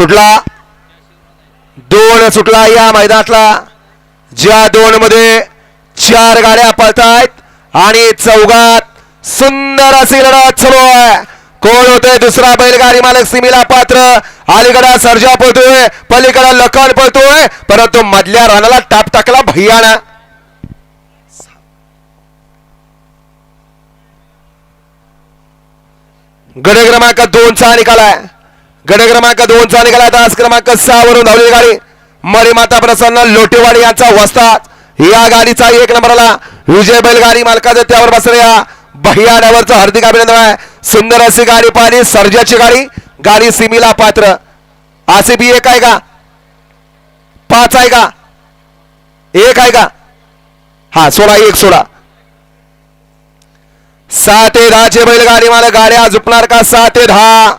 सुटला. दोन सुटला या मैदानातला. ज्या दोन मध्ये चार गाड्या पळतायत आणि चौघात सुंदर अशी लढत सुरू आहे. कोण होतोय दुसरा बैलगाडी मालक सिमीला पात्र. अलीकडा सर्जा पळतोय. पलीकडा लखन पळतोय. परंतु मधल्या रानाला टाप टाकला भैयाना. गड क्रमांक दोनचा निकाल आहे. गड क्रमांक दोनचा निघाला आहे तास क्रमांक सहा वरून धावलेली गाडी. मरीमाता प्रसन्न लोटेवाडी यांचा वस्ता या गाडीचा एक नंबरला विजय बैलगाडी मालकाचं त्यावर बसलेल्या भैयाड्यावरचं हार्दिक अभिनंदन आहे. सुंदर अशी गाडी पाहिली सर्जाची गाडी. गाडी सिमीला पात्र. असे बी एक आहे का? पाच आहे का? एक आहे का? हा सोळा एक सोळा. सहा ते दहाचे बैलगाडी मला गाड्या झुपणार का? सहा ते दहा.